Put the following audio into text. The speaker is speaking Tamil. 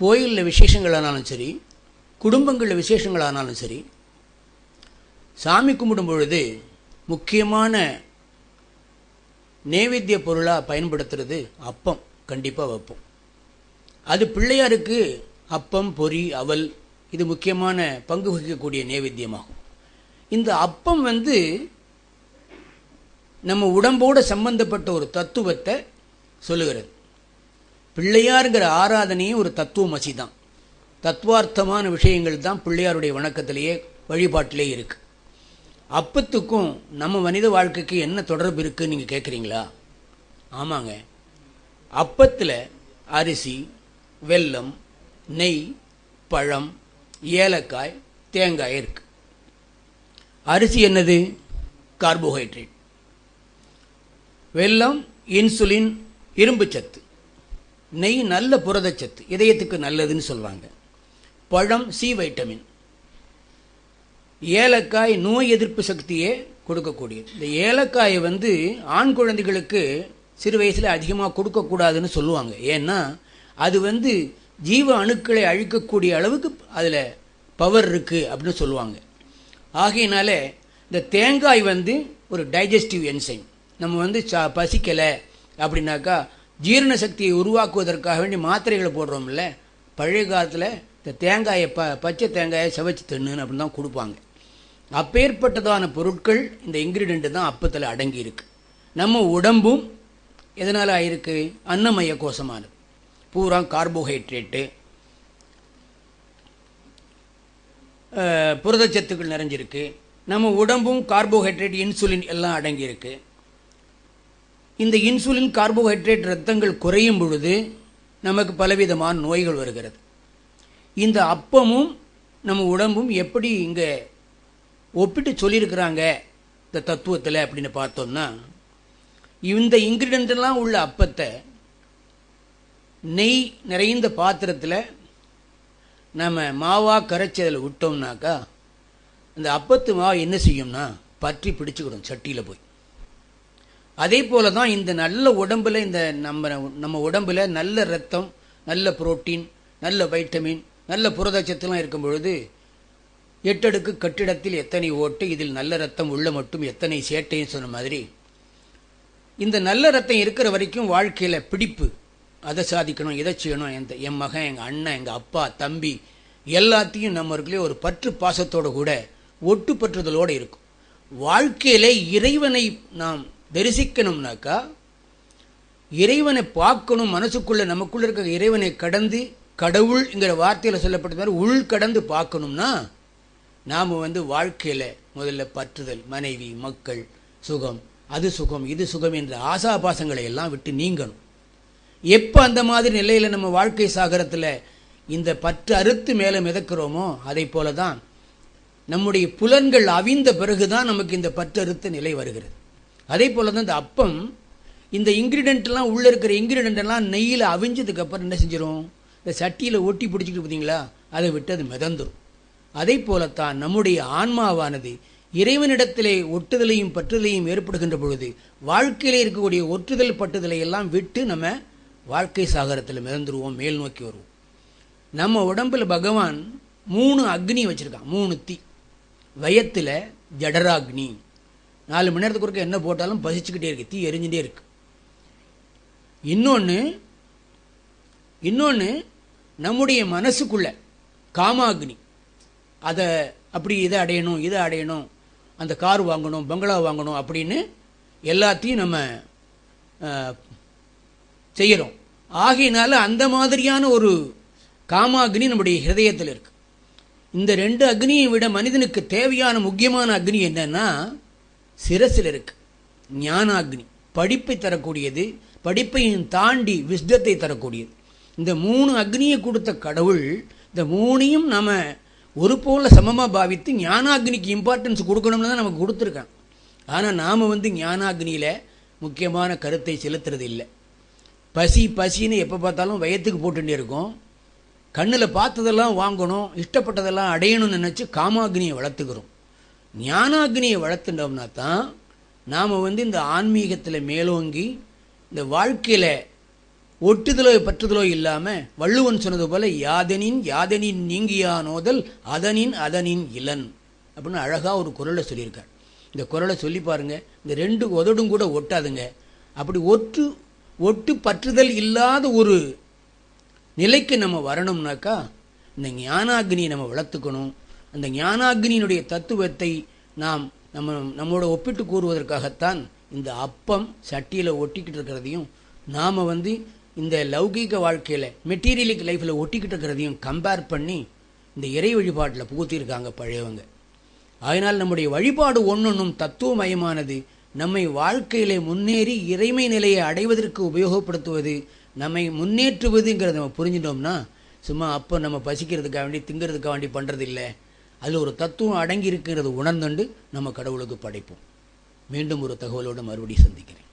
கோயிலில் விசேஷங்களானாலும் சரி குடும்பங்களில் விசேஷங்களானாலும் சரி சாமி கும்பிடும் பொழுது முக்கியமான நேவேத்திய பொருளாக பயன்படுத்துறது அப்பம் கண்டிப்பாக வைப்போம். அது பிள்ளையாருக்கு அப்பம் பொறி அவல் இது முக்கியமான பங்கு வகிக்கக்கூடிய நேவேத்தியமாகும். இந்த அப்பம் வந்து நம்ம உடம்போடு சம்பந்தப்பட்ட ஒரு தத்துவத்தை சொல்லுகிறது. பிள்ளையாருங்கிற ஆராதனையும் ஒரு தத்துவமசி தான் தத்துவார்த்தமான விஷயங்கள் தான் பிள்ளையாருடைய வணக்கத்திலேயே வழிபாட்டிலே இருக்குது அப்பத்துக்கும் நம்ம மனித வாழ்க்கைக்கு என்ன தொடர்பு இருக்குது நீங்கள் கேட்குறீங்களா ஆமாங்க. அப்பத்தில் அரிசி வெல்லம் நெய் பழம் ஏலக்காய் தேங்காய் இருக்கு. அரிசி என்னது? கார்போஹைட்ரேட். வெல்லம் இன்சுலின் இரும்புச்சத்து. நெய் நல்ல புரதச்சத்து இதயத்துக்கு நல்லதுன்னு சொல்லுவாங்க பழம் சி வைட்டமின் ஏலக்காய் நோய் எதிர்ப்பு சக்தியே கொடுக்கக்கூடியது. இந்த ஏலக்காயை வந்து ஆண் குழந்தைகளுக்கு சிறு வயசில் அதிகமாக கொடுக்கக்கூடாதுன்னு சொல்லுவாங்க. ஏன்னா அது வந்து ஜீவ அணுக்களை அழிக்கக்கூடிய அளவுக்கு அதில் பவர் இருக்குது அப்படின்னு சொல்லுவாங்க. ஆகையினால இந்த தேங்காய் வந்து ஒரு டைஜஸ்டிவ் என்சைம் நம்ம வந்து சா பசிக்கலை அப்படின்னாக்கா ஜீரண சக்தியை உருவாக்குவதற்காக வேண்டி மாத்திரைகளை போடுறோம்ல பழைய காலத்தில் இந்த தேங்காயை ப பச்சை தேங்காயை செவச்சு தின்னுன்னு அப்படின்னு தான் கொடுப்பாங்க. அப்பேற்பட்டதான பொருட்கள் இந்த இன்க்ரீடியண்ட்டு தான் அப்பத்தில் அடங்கி இருக்குது நம்ம உடம்பும் எதனால் ஆயிருக்கு? அன்னமய கோஷமானது. பூரா கார்போஹைட்ரேட்டு புரதச்சத்துக்கள் நிறைஞ்சிருக்கு. நம்ம உடம்பும் கார்போஹைட்ரேட் இன்சுலின் எல்லாம் அடங்கியிருக்கு இந்த இன்சுலின் கார்போஹைட்ரேட் ரத்தங்கள் குறையும் பொழுது நமக்கு பலவிதமான நோய்கள் வருகிறது. இந்த அப்பமும் நம்ம உடம்பும் எப்படி இங்கே ஒப்பிட்டு சொல்லியிருக்கிறாங்க இந்த தத்துவத்தில் அப்படின்னு பார்த்தோம்னா இந்த ingredient உள்ள அப்பத்தை நெய் நிறைந்த பாத்திரத்தில் நம்ம மாவாக கரைச்சி அதில் விட்டோம்னாக்கா அந்த அப்பத்து மாவு என்ன செய்யும்னா பற்றி பிடிச்சிக்கிடும் சட்டியில் போய். அதே போல தான் இந்த நல்ல உடம்புல இந்த நம்ம நம்ம உடம்புல நல்ல ரத்தம் நல்ல புரோட்டீன் நல்ல வைட்டமின் நல்ல புரதச்சத்துலாம் இருக்கும் பொழுது எட்டடுக்கு கட்டிடத்தில் எத்தனை ஓட்டு இதில் நல்ல ரத்தம் உள்ள மட்டும் எத்தனை சேட்டைன்னு சொன்ன மாதிரி இந்த நல்ல ரத்தம் இருக்கிற வரைக்கும் வாழ்க்கையில் பிடிப்பு அதை சாதிக்கணும் இதை செய்யணும் என் என் மகன் எங்கள் அண்ணன் எங்கள் அப்பா தம்பி எல்லாத்தையும் நம்மளுக்குள்ளே ஒரு பற்று பாசத்தோடு கூட ஒட்டு பற்றுதலோடு இருக்கும். வாழ்க்கையிலே இறைவனை நாம் தரிசிக்கணும்னாக்கா இறைவனை பார்க்கணும் மனசுக்குள்ளே நமக்குள்ளே இருக்க இறைவனை கடந்து கடவுள்ங்கிற வார்த்தையில் சொல்லப்பட்ட மாதிரி உள் கடந்து பார்க்கணும்னா நாம் வந்து வாழ்க்கையில் முதல்ல பற்றுதல் மனைவி மக்கள் சுகம் அது சுகம் இது சுகம் என்ற ஆசாபாசங்களை எல்லாம் விட்டு நீங்கணும். எப்போ அந்த மாதிரி நிலையில் நம்ம வாழ்க்கை சாகரத்தில் இந்த பற்று அறுத்து மேலே மிதக்கிறோமோ அதை போல தான் நம்முடைய புலன்கள் அவிந்த பிறகுதான் நமக்கு இந்த பற்றறுத்த நிலை வருகிறது. அதே போல் தான் இந்த அப்பம் இந்த இன்க்ரீடியண்ட்லாம் உள்ளே இருக்கிற ingredient நெய்யில் அவிஞ்சதுக்கப்புறம் என்ன செஞ்சிடும் இந்த சட்டியில் ஒட்டி பிடிச்சிக்கிட்டு பார்த்தீங்களா அதை விட்டு அது மிதந்துடும் அதே போலத்தான் நம்முடைய ஆன்மாவானது இறைவனிடத்திலே ஒட்டுதலையும் பற்றுதலையும் ஏற்படுகின்ற பொழுது வாழ்க்கையிலே இருக்கக்கூடிய ஒற்றுதல் பட்டுதலை எல்லாம் விட்டு நம்ம வாழ்க்கை சாகரத்தில் மிதந்துருவோம் மேல் நோக்கி வருவோம். நம்ம உடம்பில் பகவான் மூணு அக்னி வச்சுருக்கான் மூணு தீ. வயத்தில் ஜடராக்னி. நாலு மணி நேரத்துக்கு ஒருக்க என்ன போட்டாலும் பசிச்சுக்கிட்டே இருக்கு. தீ எரிஞ்சுட்டே இருக்கு. இன்னொன்று இன்னொன்று நம்முடைய மனசுக்குள்ள காமாக்னி. அதை அப்படி இதை அடையணும் இதை அடையணும் அந்த கார் வாங்கணும் பங்களா வாங்கணும் அப்படின்னு எல்லாத்தையும் நம்ம செய்கிறோம் ஆகையினால அந்த மாதிரியான ஒரு காமாகினி நம்முடைய ஹிருதயத்தில் இருக்குது இந்த ரெண்டு அக்னியை விட மனிதனுக்கு தேவையான முக்கியமான அக்னி என்னன்னா சிரசில் இருக்கு. ஞானாக்னி. படிப்பை தரக்கூடியது படிப்பையும் தாண்டி விஸ்தத்தை தரக்கூடியது. இந்த மூணு அக்னியை கொடுத்த கடவுள் இந்த மூணையும் நம்ம ஒரு போல சமமாக பாவித்து ஞானாக்னிக்கு இம்பார்ட்டன்ஸ் கொடுக்கணும்னு தான் நமக்கு கொடுத்துருக்கான் ஆனால் நாம் வந்து ஞானாக்னியில் முக்கியமான கருத்தை செலுத்துறது இல்லை. பசி பசின்னு எப்போ பார்த்தாலும் வயத்துக்கு போட்டுட்டே இருக்கோம். கண்ணில் பார்த்ததெல்லாம் வாங்கணும் இஷ்டப்பட்டதெல்லாம் அடையணும்னு நினச்சி காமாக்னியை வளர்த்துக்கிறோம். ஞானாக்னியை வளர்த்துட்டோம்னா தான் நாம் வந்து இந்த ஆன்மீகத்தில் மேலோங்கி இந்த வாழ்க்கையில் ஒட்டுதலோ பற்றுதலோ இல்லாமல் வள்ளுவன் சொன்னது போல் யாதனின் யாதனின் நீங்கியானோதல் அதனின் அதனின் இளன் அப்படின்னு அழகாக ஒரு குரலை சொல்லியிருக்கார். இந்த குரலை சொல்லி பாருங்கள் இந்த ரெண்டு உதடும் கூட ஒட்டாதுங்க. அப்படி ஒட்டு ஒட்டு பற்றுதல் இல்லாத ஒரு நிலைக்கு நம்ம வரணும்னாக்கா இந்த ஞானாக்னியை நம்ம வளர்த்துக்கணும். அந்த ஞானாக்னியினுடைய தத்துவத்தை நாம் நம்ம நம்மளோட ஒப்பிட்டு கூறுவதற்காகத்தான் இந்த அப்பம் சட்டியில் ஒட்டிக்கிட்டு இருக்கிறதையும் நாம் வந்து இந்த லௌகீக வாழ்க்கையில் மெட்டீரியலிக் லைஃப்பில் ஒட்டிக்கிட்டு இருக்கிறதையும் கம்பேர் பண்ணி இந்த இறை வழிபாட்டில் புகுத்தியிருக்காங்க பழையவங்க. அதனால் நம்முடைய வழிபாடு ஒன்றொன்றும் தத்துவமயமானது நம்மை வாழ்க்கையிலே முன்னேறி இறைமை நிலையை அடைவதற்கு உபயோகப்படுத்துவது நம்மை முன்னேற்றுவதுங்கிறத நம்ம புரிஞ்சிட்டோம்னா சும்மா அப்போ நம்ம பசிக்கிறதுக்காக வேண்டி திங்கிறதுக்காக வேண்டி பண்ணுறது இல்லை அதில் ஒரு தத்துவம் அடங்கி இருக்கிறது உணர்ந்துண்டு நம்ம கடவுளுக்கு படைப்போம். மீண்டும் ஒரு தகவலோடு மறுபடியும் சந்திக்கிறேன்.